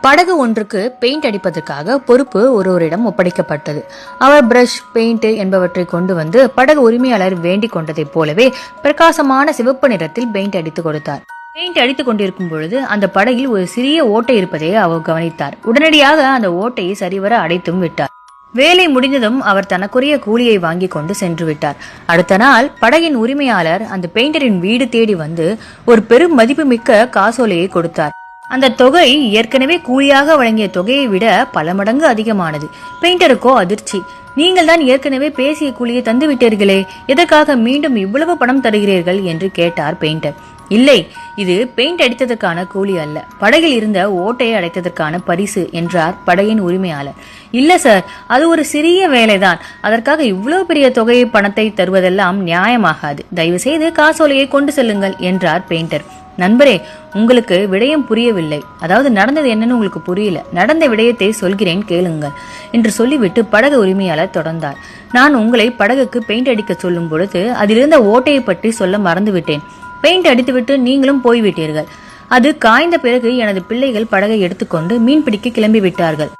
படகு ஒன்றுக்கு பெயிண்ட் அடிப்பதற்காக பொறுப்பு ஒருவரிடம் ஒப்படைக்கப்பட்டது. அவர் பிரஷ் பெயிண்ட் என்பவற்றை கொண்டு வந்து படகு உரிமையாளர் வேண்டிக் கொண்டதைப் போலவே பிரகாசமான சிவப்பு நிறத்தில் பெயிண்ட் அடித்து கொடுத்தார். பெயிண்ட் அடித்துக் கொண்டிருக்கும் பொழுது அந்த படகில் ஒரு சிறிய ஓட்டை இருப்பதை அவர் கவனித்தார். உடனடியாக அந்த ஓட்டையை சரிவர அடைத்தும் விட்டார். வேலை முடிந்ததும் அவர் தனக்குரிய கூலியை வாங்கி கொண்டு சென்று விட்டார். அடுத்த நாள் படகின் உரிமையாளர் அந்த பெயிண்டரின் வீடு தேடி வந்து ஒரு பெரும் மதிப்புமிக்க காசோலையை கொடுத்தார். அந்த தொகை ஏற்கனவே கூலியாக வழங்கிய தொகையை விட பல மடங்கு அதிகமானது. பெயிண்டருக்கோ அதிர்ச்சி. நீங்கள் தான் ஏற்கனவே பேசிய கூலியை தந்துவிட்டீர்களே. எதற்காக மீண்டும் இவ்வளவு பணம் தருகிறீர்கள் என்று கேட்டார் பெயிண்டர். இல்லை இது பெயிண்ட் அடித்ததற்கான கூலி அல்ல. படகில் இருந்த ஓட்டையை அடைத்ததற்கான பரிசு என்றார் படையின் உரிமையாளர். இல்ல சார் அது ஒரு சிறிய வேலைதான். அதற்காக இவ்வளவு பெரிய தொகையை பணத்தை தருவதெல்லாம் நியாயமாகாது. தயவு செய்து காசோலையை கொண்டு செல்லுங்கள் என்றார் பெயிண்டர். நண்பரே உங்களுக்கு விடயம் புரியவில்லை. அதாவது நடந்தது என்னன்னு உங்களுக்கு புரியல. நடந்த விடயத்தை சொல்கிறேன் கேளுங்கள் என்று சொல்லிவிட்டு படகு உரிமையாளர் தொடர்ந்தார். நான் உங்களை படகுக்கு பெயிண்ட் அடிக்க சொல்லும் பொழுது அதிலிருந்த ஓட்டையை பற்றி சொல்ல மறந்துவிட்டேன். பெயிண்ட் அடித்துவிட்டு நீங்களும் போய்விட்டீர்கள். அது காய்ந்த பிறகு எனது பிள்ளைகள் படகை எடுத்துக்கொண்டு மீன் பிடிக்க கிளம்பி விட்டார்கள்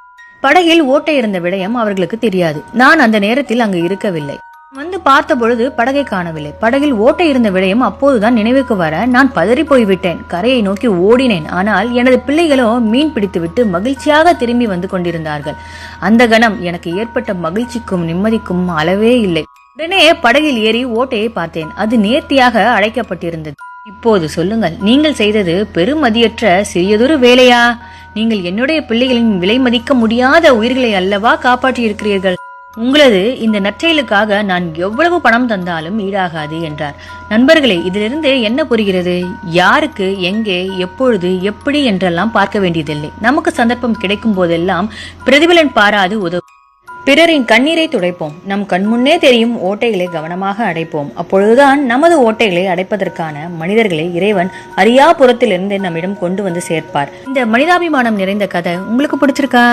படகில் ஓட்டை இருந்த விடயம் அவர்களுக்கு தெரியாது. நான் அந்த நேரத்தில் அங்கு இருக்கவில்லை. வந்து பார்த்த பொழுது படகை காணவில்லை. படகில் ஓட்டை இருந்த விடயம் அப்போதுதான் நினைவுக்கு வர நான் பதறி போய்விட்டேன். கரையை நோக்கி ஓடினேன். ஆனால் எனது பிள்ளைகளோ மீன் பிடித்துவிட்டு மகிழ்ச்சியாக திரும்பி வந்து கொண்டிருந்தார்கள். அந்த கணம் எனக்கு ஏற்பட்ட மகிழ்ச்சிக்கும் நிம்மதிக்கும் அளவே இல்லை. உடனே படகில் ஏறி ஓட்டையை பார்த்தேன். அது நேர்த்தியாக அழைக்கப்பட்டிருந்தது. இப்போது சொல்லுங்கள் நீங்கள் செய்தது பெருமதியற்ற சிறியதொரு வேலையா? நீங்கள் என்னுடைய பிள்ளைகளின் விலை மதிக்க முடியாத உயிர்களை அல்லவா காப்பாற்றியிருக்கிறீர்கள்? உங்களது இந்த நற்செயலுக்காக நான் எவ்வளவு பணம் தந்தாலும் ஈடாகாது என்றார். நண்பர்களே இதிலிருந்து என்ன புரிகிறது? யாருக்கு எங்கே எப்பொழுது எப்படி என்றெல்லாம் பார்க்க வேண்டியதில்லை. நமக்கு சந்தர்ப்பம் கிடைக்கும் போதெல்லாம் பிரதிபலன் பாராது உதவும். பிறரின் கண்ணீரை துடைப்போம். நம் கண்முன்னே தெரியும் ஓட்டைகளை கவனமாக அடைப்போம். அப்பொழுதுதான் நமது ஓட்டைகளை அடைப்பதற்கான மனிதர்களை இறைவன் அரியாபுரத்திலிருந்து நம்மிடம் கொண்டு வந்து சேர்ப்பார். இந்த மனிதாபிமானம் நிறைந்த கதை உங்களுக்கு பிடிச்சிருக்கா?